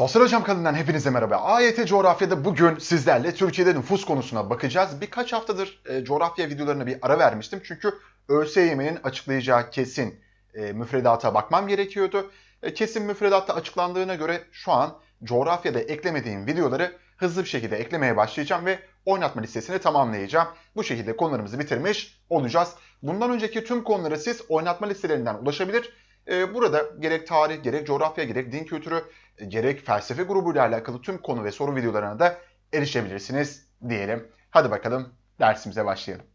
Sosyal Hocam kanalından hepinize merhaba. AYT coğrafyada bugün sizlerle Türkiye'de nüfus konusuna bakacağız. Birkaç haftadır e, coğrafya videolarına bir ara vermiştim. Çünkü ÖSYM'nin açıklayacağı kesin e, müfredata bakmam gerekiyordu. E, kesin müfredatta açıklandığına göre şu an coğrafyada eklemediğim videoları hızlı bir şekilde eklemeye başlayacağım ve oynatma listesini tamamlayacağım. Bu şekilde konularımızı bitirmiş olacağız. Bundan önceki tüm konulara siz oynatma listelerinden ulaşabilir. E, Burada gerek tarih, gerek coğrafya, gerek din kültürü, e, gerek felsefe grubuyla alakalı tüm konu ve soru videolarına da erişebilirsiniz diyelim. Hadi bakalım dersimize başlayalım.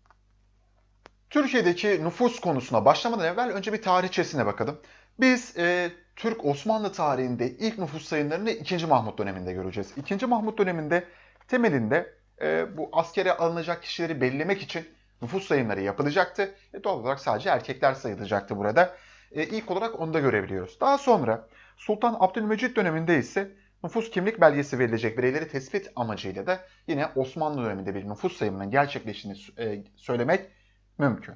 Türkiye'deki nüfus konusuna başlamadan evvel önce bir tarihçesine bakalım. Biz e, Türk Osmanlı tarihinde ilk nüfus sayımlarını 2. Mahmut döneminde göreceğiz. 2. Mahmut döneminde temelinde e, bu askere alınacak kişileri belirlemek için nüfus sayımları yapılacaktı. E, doğal olarak sadece erkekler sayılacaktı burada. E, ilk olarak onu da görebiliyoruz. Daha sonra Sultan Abdülmecit döneminde ise nüfus kimlik belgesi verilecek bireyleri tespit amacıyla da yine Osmanlı döneminde bir nüfus sayımının gerçekleştiğini e, söylemek mümkün.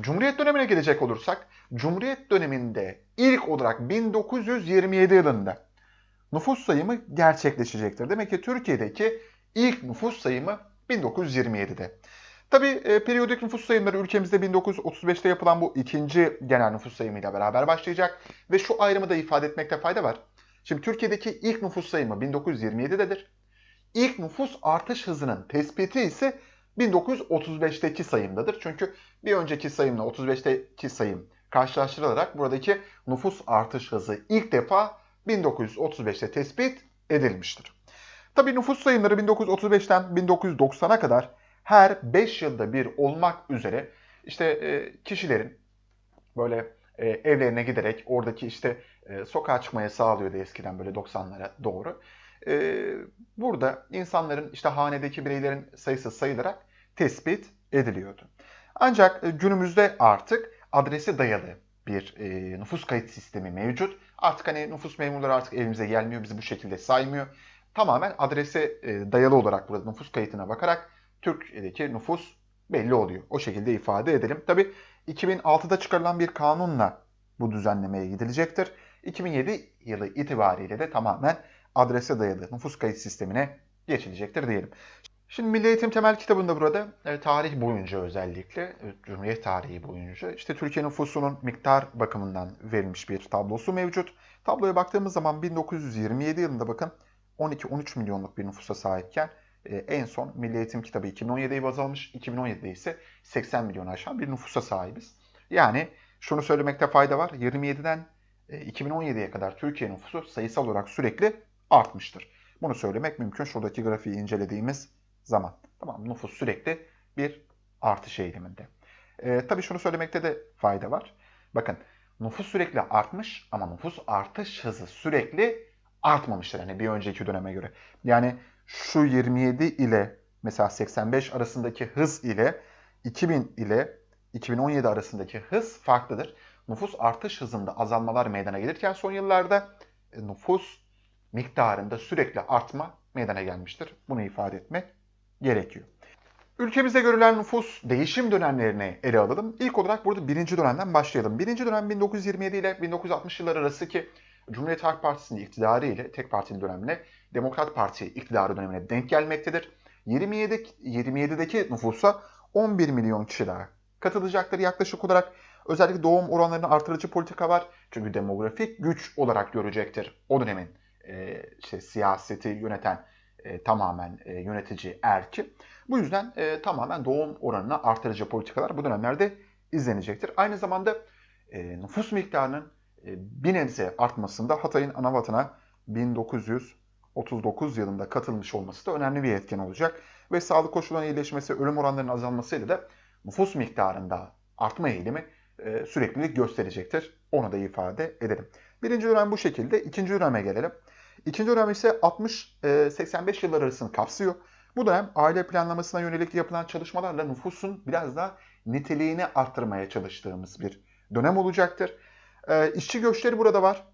Cumhuriyet dönemine gelecek olursak, Cumhuriyet döneminde ilk olarak 1927 yılında nüfus sayımı gerçekleşecektir. Demek ki Türkiye'deki ilk nüfus sayımı 1927'de. Tabii e, periyodik nüfus sayımları ülkemizde 1935'te yapılan bu ikinci genel nüfus sayımıyla beraber başlayacak ve şu ayrımı da ifade etmekte fayda var. Şimdi Türkiye'deki ilk nüfus sayımı 1927'dedir. İlk nüfus artış hızının tespiti ise 1935'teki sayımdadır. Çünkü bir önceki sayımla 35'teki sayım karşılaştırılarak buradaki nüfus artış hızı ilk defa 1935'te tespit edilmiştir. Tabii nüfus sayımları 1935'ten 1990'a kadar her 5 yılda bir olmak üzere işte e, kişilerin böyle e, evlerine giderek oradaki işte e, sokağa çıkmaya sağlıyordu eskiden böyle 90'lara doğru. E, burada insanların işte hanedeki bireylerin sayısı sayılarak tespit ediliyordu. Ancak günümüzde artık adrese dayalı bir e, nüfus kayıt sistemi mevcut. Artık hani nüfus memurları artık evimize gelmiyor, bizi bu şekilde saymıyor. Tamamen adrese e, dayalı olarak burada nüfus kayıtına bakarak Türkiye'deki nüfus belli oluyor. O şekilde ifade edelim. Tabi 2006'da çıkarılan bir kanunla bu düzenlemeye gidilecektir. 2007 yılı itibariyle de tamamen adrese dayalı nüfus kayıt sistemine geçilecektir diyelim. Şimdi Milli Eğitim Temel kitabında burada e, tarih boyunca özellikle, e, Cumhuriyet tarihi boyunca işte Türkiye nüfusunun miktar bakımından verilmiş bir tablosu mevcut. Tabloya baktığımız zaman 1927 yılında bakın 12-13 milyonluk bir nüfusa sahipken e, en son Milli Eğitim Kitabı 2017'yi baz almış. 2017'de ise 80 milyon aşan bir nüfusa sahibiz. Yani şunu söylemekte fayda var. 27'den 2017'ye kadar Türkiye nüfusu sayısal olarak sürekli artmıştır. Bunu söylemek mümkün. Şuradaki grafiği incelediğimiz zaman. Tamam nüfus sürekli bir artış eğiliminde. E, tabii şunu söylemekte de fayda var. Bakın nüfus sürekli artmış ama nüfus artış hızı sürekli artmamıştır. Yani bir önceki döneme göre. Yani şu 27 ile mesela 85 arasındaki hız ile 2000 ile 2017 arasındaki hız farklıdır. Nüfus artış hızında azalmalar meydana gelirken son yıllarda e, nüfus miktarında sürekli artma meydana gelmiştir. Bunu ifade etmek gerekiyor. Ülkemizde görülen nüfus değişim dönemlerini ele alalım. İlk olarak burada birinci dönemden başlayalım. Birinci dönem 1927 ile 1960 yılları arası ki Cumhuriyet Halk Partisi'nin iktidarı ile tek partili dönemine Demokrat Parti iktidarı dönemine denk gelmektedir. 27 27'deki nüfusa 11 milyon kişi daha katılacaktır yaklaşık olarak. Özellikle doğum oranlarını artırıcı politika var. Çünkü demografik güç olarak görecektir o dönemin e, işte siyaseti yöneten e, tamamen e, yönetici erki. Bu yüzden e, tamamen doğum oranını artırıcı politikalar bu dönemlerde izlenecektir. Aynı zamanda e, nüfus miktarının bir nebze artmasında Hatay'ın anavatına 1939 yılında katılmış olması da önemli bir etken olacak. Ve sağlık koşullarının iyileşmesi, ölüm oranlarının azalmasıyla da nüfus miktarında artma eğilimi e, süreklilik gösterecektir. Onu da ifade edelim. Birinci dönem bu şekilde. İkinci döneme gelelim. İkinci dönem ise 60-85 yıllar arasını kapsıyor. Bu dönem aile planlamasına yönelik yapılan çalışmalarla nüfusun biraz daha niteliğini arttırmaya çalıştığımız bir dönem olacaktır. E, işçi göçleri burada var.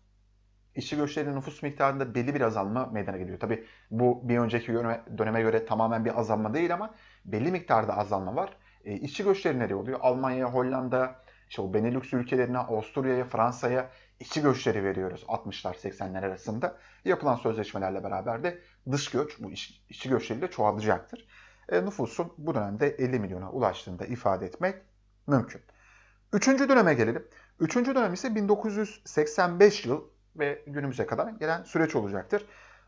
İşçi göçlerinin nüfus miktarında belli bir azalma meydana geliyor. Tabi bu bir önceki döneme göre tamamen bir azalma değil ama belli miktarda azalma var. E, işçi göçleri nereye oluyor? Almanya, Hollanda, işte o Benelux ülkelerine, Avusturya'ya, Fransa'ya işçi göçleri veriyoruz 60'lar 80'ler arasında. Yapılan sözleşmelerle beraber de dış göç bu iş, işçi göçleriyle çoğalacaktır. E, nüfusun bu dönemde 50 milyona ulaştığını da ifade etmek mümkün. Üçüncü döneme gelelim. Üçüncü dönem ise 1985 yıl ve günümüze kadar gelen süreç olacaktır.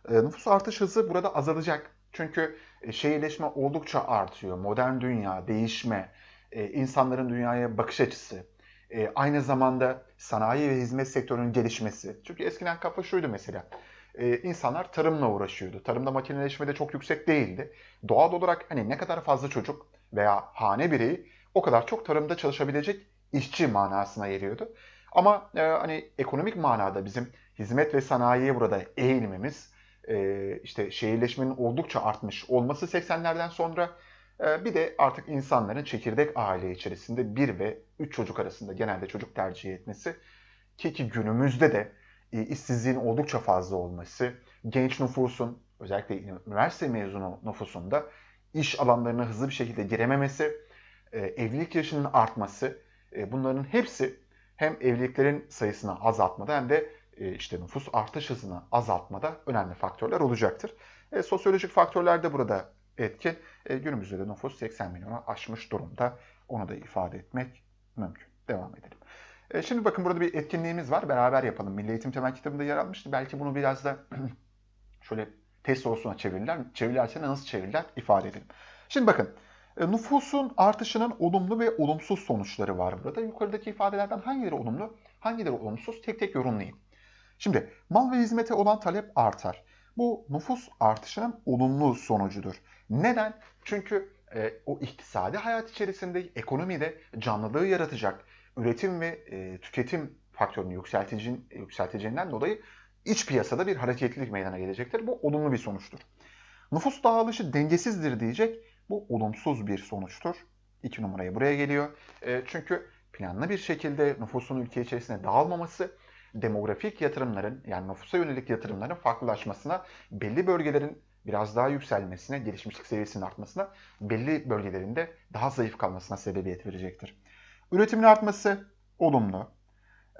E, nüfus artış hızı burada azalacak. Çünkü e, şehirleşme oldukça artıyor. Modern dünya, değişme, e, insanların dünyaya bakış açısı, e, aynı zamanda sanayi ve hizmet sektörünün gelişmesi. Çünkü eskiden kafa şuydu mesela. E, insanlar tarımla uğraşıyordu. Tarımda makineleşme de çok yüksek değildi. Doğal olarak hani ne kadar fazla çocuk veya hane bireyi o kadar çok tarımda çalışabilecek işçi manasına geliyordu. Ama e, hani ekonomik manada bizim hizmet ve sanayiye burada eğilimimiz e, işte şehirleşmenin oldukça artmış olması 80'lerden sonra e, bir de artık insanların çekirdek aile içerisinde bir ve üç çocuk arasında genelde çocuk tercih etmesi ki, ki günümüzde de e, işsizliğin oldukça fazla olması, genç nüfusun özellikle üniversite mezunu nüfusunda iş alanlarına hızlı bir şekilde girememesi, e, evlilik yaşının artması bunların hepsi hem evliliklerin sayısını azaltmada hem de işte nüfus artış hızını azaltmada önemli faktörler olacaktır. E, sosyolojik faktörler de burada etkin. E, günümüzde de nüfus 80 milyona aşmış durumda. Onu da ifade etmek mümkün. Devam edelim. E, şimdi bakın burada bir etkinliğimiz var. Beraber yapalım. Milli Eğitim Temel kitabında yer almıştı. Belki bunu biraz da şöyle test sorusuna çevirirler. Çevirirlerse nasıl çevirirler ifade edelim. Şimdi bakın. E, nüfusun artışının olumlu ve olumsuz sonuçları var burada. Yukarıdaki ifadelerden hangileri olumlu, hangileri olumsuz tek tek yorumlayayım. Şimdi mal ve hizmete olan talep artar. Bu nüfus artışının olumlu sonucudur. Neden? Çünkü e, o iktisadi hayat içerisinde ekonomide canlılığı yaratacak üretim ve e, tüketim faktörünü yükselteceğin, yükselteceğinden dolayı iç piyasada bir hareketlilik meydana gelecektir. Bu olumlu bir sonuçtur. Nüfus dağılışı dengesizdir diyecek. Bu olumsuz bir sonuçtur. İki numaraya buraya geliyor. E, çünkü planlı bir şekilde nüfusun ülke içerisinde dağılmaması demografik yatırımların yani nüfusa yönelik yatırımların farklılaşmasına, belli bölgelerin biraz daha yükselmesine, gelişmişlik seviyesinin artmasına, belli bölgelerinde daha zayıf kalmasına sebebiyet verecektir. Üretimin artması olumlu.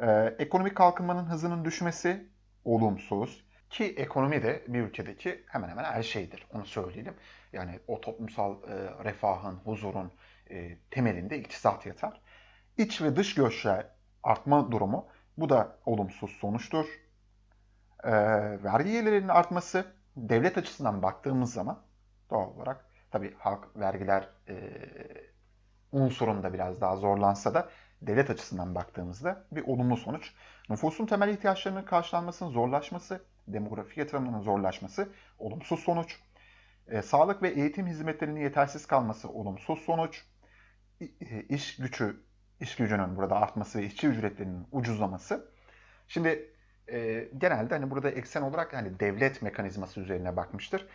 Ee, ekonomik kalkınmanın hızının düşmesi olumsuz. Ki ekonomi de bir ülkedeki hemen hemen her şeydir. Onu söyleyelim. Yani o toplumsal e, refahın, huzurun e, temelinde iktisat yatar. İç ve dış göçler artma durumu bu da olumsuz sonuçtur. E, vergi gelirlerinin artması devlet açısından baktığımız zaman doğal olarak tabi halk vergiler e, unsurunda biraz daha zorlansa da devlet açısından baktığımızda bir olumlu sonuç. Nüfusun temel ihtiyaçlarının karşılanmasının zorlaşması, demografik yatırımlarının zorlaşması olumsuz sonuç. E, sağlık ve eğitim hizmetlerinin yetersiz kalması olumsuz sonuç. E, iş gücü iş gücünün burada artması ve işçi ücretlerinin ucuzlaması. Şimdi e, genelde hani burada eksen olarak hani devlet mekanizması üzerine bakmıştır.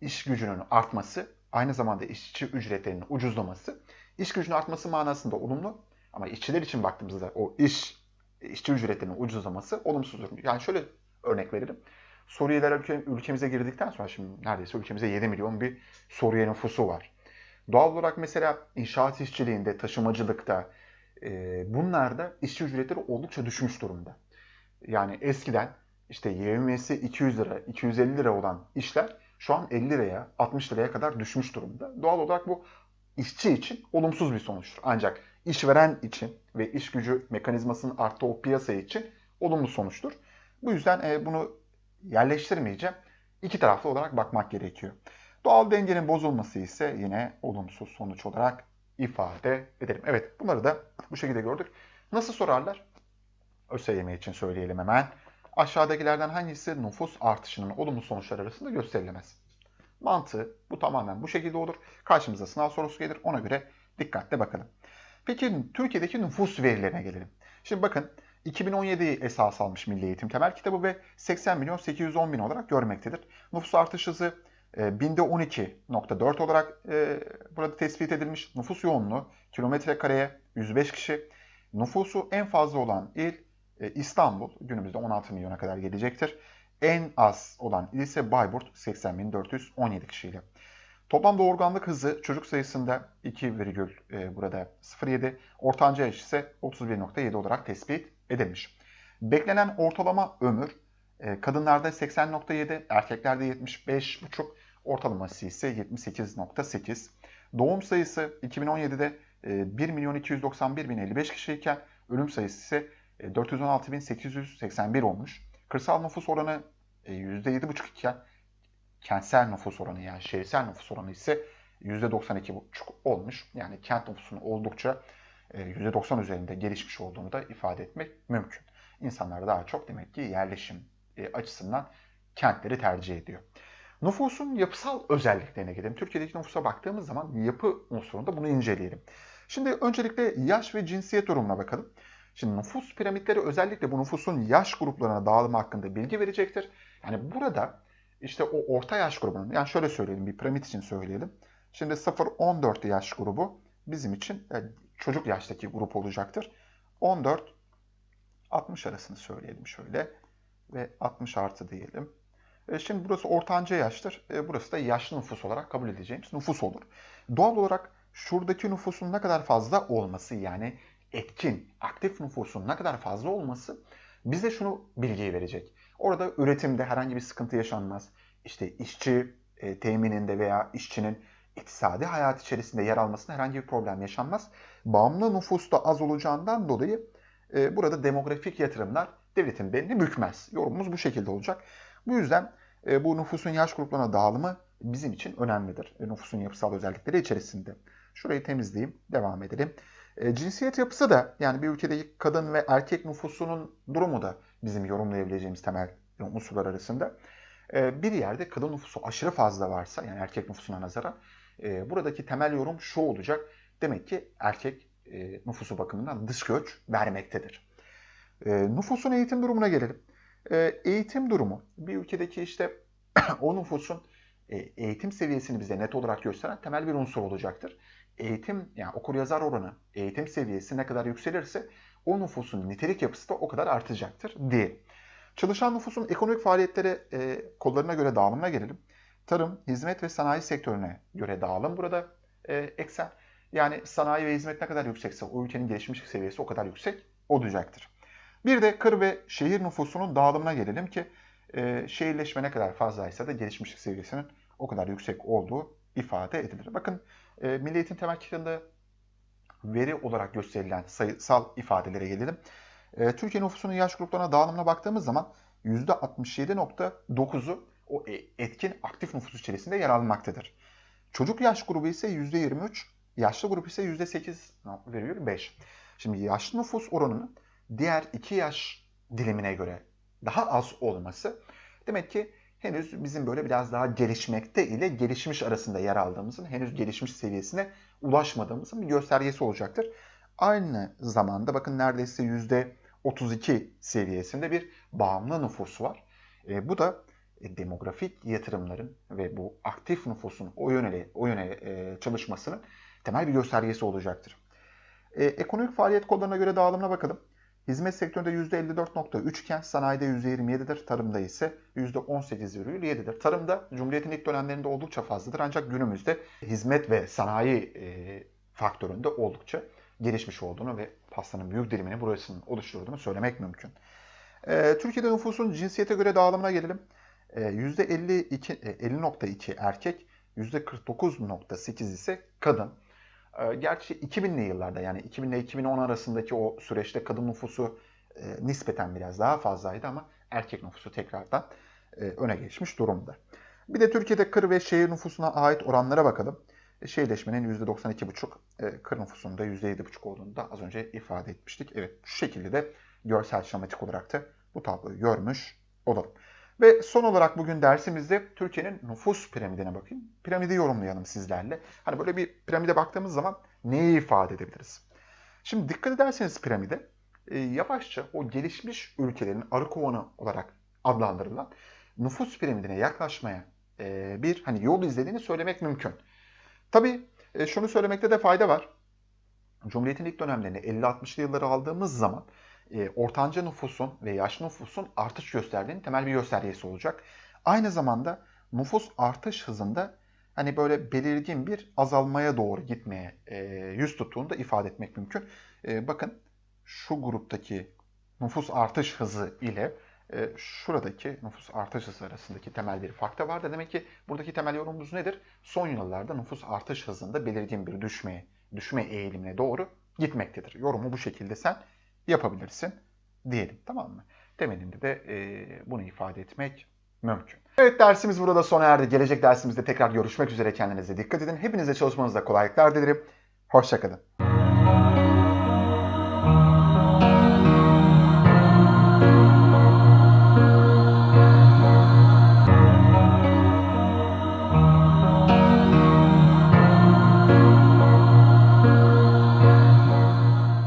İş gücünün artması, aynı zamanda işçi ücretlerinin ucuzlaması, iş gücünün artması manasında olumlu ama işçiler için baktığımızda o iş işçi ücretlerinin ucuzlaması olumsuzdur. Yani şöyle örnek verelim. Suriyeliler ülke, ülkemize girdikten sonra şimdi neredeyse ülkemize 7 milyon bir Suriye nüfusu var. Doğal olarak mesela inşaat işçiliğinde, taşımacılıkta, e, bunlarda işçi ücretleri oldukça düşmüş durumda. Yani eskiden işte YMS'i 200 lira, 250 lira olan işler şu an 50 liraya, 60 liraya kadar düşmüş durumda. Doğal olarak bu işçi için olumsuz bir sonuçtur. Ancak işveren için ve iş gücü mekanizmasının arttığı o piyasa için olumlu sonuçtur. Bu yüzden e, bunu yerleştirmeyeceğim. İki taraflı olarak bakmak gerekiyor. Doğal dengenin bozulması ise yine olumsuz sonuç olarak ifade edelim. Evet bunları da bu şekilde gördük. Nasıl sorarlar? ÖSYM için söyleyelim hemen. Aşağıdakilerden hangisi nüfus artışının olumlu sonuçlar arasında gösterilemez? Mantığı bu tamamen bu şekilde olur. Karşımıza sınav sorusu gelir. Ona göre dikkatle bakalım. Peki Türkiye'deki nüfus verilerine gelelim. Şimdi bakın 2017'yi esas almış Milli Eğitim Temel Kitabı ve 80 milyon 810 bin olarak görmektedir. Nüfus artış hızı e, binde 12.4 olarak e, burada tespit edilmiş. Nüfus yoğunluğu kilometre kareye 105 kişi. Nüfusu en fazla olan il e, İstanbul. Günümüzde 16 milyona kadar gelecektir. En az olan il ise Bayburt 80.417 kişiyle. Toplam doğurganlık hızı çocuk sayısında 2 virgül e, burada 0.7, ortanca yaş ise 31.7 olarak tespit edilmiş. Beklenen ortalama ömür e, kadınlarda 80.7, erkeklerde 75.5, ortalaması ise 78.8. Doğum sayısı 2017'de e, 1 milyon 291 bin 55 kişiyken ölüm sayısı ise e, 416.881 olmuş. Kırsal nüfus oranı e, %7,5 iken kentsel nüfus oranı yani şehirsel nüfus oranı ise %92,5 olmuş. Yani kent nüfusunun oldukça e, %90 üzerinde gelişmiş olduğunu da ifade etmek mümkün. İnsanlar daha çok demek ki yerleşim e, açısından kentleri tercih ediyor. Nüfusun yapısal özelliklerine gidelim. Türkiye'deki nüfusa baktığımız zaman yapı unsurunda bunu inceleyelim. Şimdi öncelikle yaş ve cinsiyet durumuna bakalım. Şimdi nüfus piramitleri özellikle bu nüfusun yaş gruplarına dağılımı hakkında bilgi verecektir. Yani burada işte o orta yaş grubunun, yani şöyle söyleyelim bir piramit için söyleyelim. Şimdi 0-14 yaş grubu bizim için yani çocuk yaştaki grup olacaktır. 14-60 arasını söyleyelim şöyle ve 60 artı diyelim. E şimdi burası ortanca yaştır. E burası da yaşlı nüfus olarak kabul edeceğimiz nüfus olur. Doğal olarak şuradaki nüfusun ne kadar fazla olması yani etkin, aktif nüfusun ne kadar fazla olması bize şunu bilgiyi verecek. Orada üretimde herhangi bir sıkıntı yaşanmaz. İşte işçi e, temininde veya işçinin iktisadi hayat içerisinde yer almasında herhangi bir problem yaşanmaz. Bağımlı nüfus da az olacağından dolayı e, burada demografik yatırımlar devletin belini bükmez. Yorumumuz bu şekilde olacak. Bu yüzden e, bu nüfusun yaş gruplarına dağılımı bizim için önemlidir. E, nüfusun yapısal özellikleri içerisinde. Şurayı temizleyeyim, devam edelim. E, cinsiyet yapısı da yani bir ülkedeki kadın ve erkek nüfusunun durumu da bizim yorumlayabileceğimiz temel unsurlar arasında. E, bir yerde kadın nüfusu aşırı fazla varsa yani erkek nüfusuna nazaran e, buradaki temel yorum şu olacak. Demek ki erkek e, nüfusu bakımından dış göç vermektedir. E, nüfusun eğitim durumuna gelelim. E, eğitim durumu bir ülkedeki işte o nüfusun e, eğitim seviyesini bize net olarak gösteren temel bir unsur olacaktır. Eğitim yani okur yazar oranı, eğitim seviyesi ne kadar yükselirse o nüfusun nitelik yapısı da o kadar artacaktır diye. Çalışan nüfusun ekonomik faaliyetleri e, kollarına göre dağılımına gelelim. Tarım, hizmet ve sanayi sektörüne göre dağılım burada e, eksen. Yani sanayi ve hizmet ne kadar yüksekse o ülkenin gelişmişlik seviyesi o kadar yüksek olacaktır. Bir de kır ve şehir nüfusunun dağılımına gelelim ki e, şehirleşme ne kadar fazlaysa da gelişmişlik seviyesinin o kadar yüksek olduğu ifade edilir. Bakın e, Milli Eğitim Temel Kitabı'nda veri olarak gösterilen sayısal ifadelere gelelim. E, Türkiye nüfusunun yaş gruplarına dağılımına baktığımız zaman %67.9'u o e, etkin aktif nüfus içerisinde yer almaktadır. Çocuk yaş grubu ise %23, yaşlı grup ise %8,5. Şimdi yaşlı nüfus oranının diğer iki yaş dilimine göre daha az olması demek ki henüz bizim böyle biraz daha gelişmekte ile gelişmiş arasında yer aldığımızın henüz gelişmiş seviyesine ulaşmadığımızın bir göstergesi olacaktır. Aynı zamanda bakın neredeyse %32 seviyesinde bir bağımlı nüfus var. E, bu da demografik yatırımların ve bu aktif nüfusun o yöne, o yöne e, çalışmasının temel bir göstergesi olacaktır. E, ekonomik faaliyet kodlarına göre dağılımına bakalım. Hizmet sektöründe %54.3 iken sanayide %27'dir, tarımda ise %18,7'dir. Tarımda Cumhuriyet'in ilk dönemlerinde oldukça fazladır ancak günümüzde hizmet ve sanayi e, faktöründe oldukça gelişmiş olduğunu ve pastanın büyük dilimini burasının oluşturduğunu söylemek mümkün. E, Türkiye'de nüfusun cinsiyete göre dağılımına gelelim. E, %50.2 50 erkek, %49.8 ise kadın. Ee, gerçi 2000'li yıllarda yani 2000 ile 2010 arasındaki o süreçte kadın nüfusu e, nispeten biraz daha fazlaydı ama erkek nüfusu tekrardan e, öne geçmiş durumda. Bir de Türkiye'de kır ve şehir nüfusuna ait oranlara bakalım. E, şehirleşmenin %92,5, e, kır nüfusunun da %7,5 olduğunu da az önce ifade etmiştik. Evet şu şekilde de görsel şematik olarak da bu tabloyu görmüş olalım. Ve son olarak bugün dersimizde Türkiye'nin nüfus piramidine bakayım. Piramidi yorumlayalım sizlerle. Hani böyle bir piramide baktığımız zaman neyi ifade edebiliriz? Şimdi dikkat ederseniz piramide e, yavaşça o gelişmiş ülkelerin arı kovanı olarak adlandırılan nüfus piramidine yaklaşmaya e, bir hani yol izlediğini söylemek mümkün. Tabii e, şunu söylemekte de fayda var. Cumhuriyet'in ilk dönemlerini 50-60'lı yılları aldığımız zaman e, ortanca nüfusun ve yaşlı nüfusun artış gösterdiğinin temel bir göstergesi olacak. Aynı zamanda nüfus artış hızında hani böyle belirgin bir azalmaya doğru gitmeye e, yüz tuttuğunu da ifade etmek mümkün. E, bakın şu gruptaki nüfus artış hızı ile e, şuradaki nüfus artış hızı arasındaki temel bir fark da vardı. Demek ki buradaki temel yorumumuz nedir? Son yıllarda nüfus artış hızında belirgin bir düşmeye, düşme eğilimine doğru gitmektedir. Yorumu bu şekilde sen yapabilirsin diyelim. Tamam mı? Temelinde de e, bunu ifade etmek mümkün. Evet dersimiz burada sona erdi. Gelecek dersimizde tekrar görüşmek üzere. Kendinize dikkat edin. Hepinize çalışmanızda kolaylıklar dilerim. Hoşçakalın.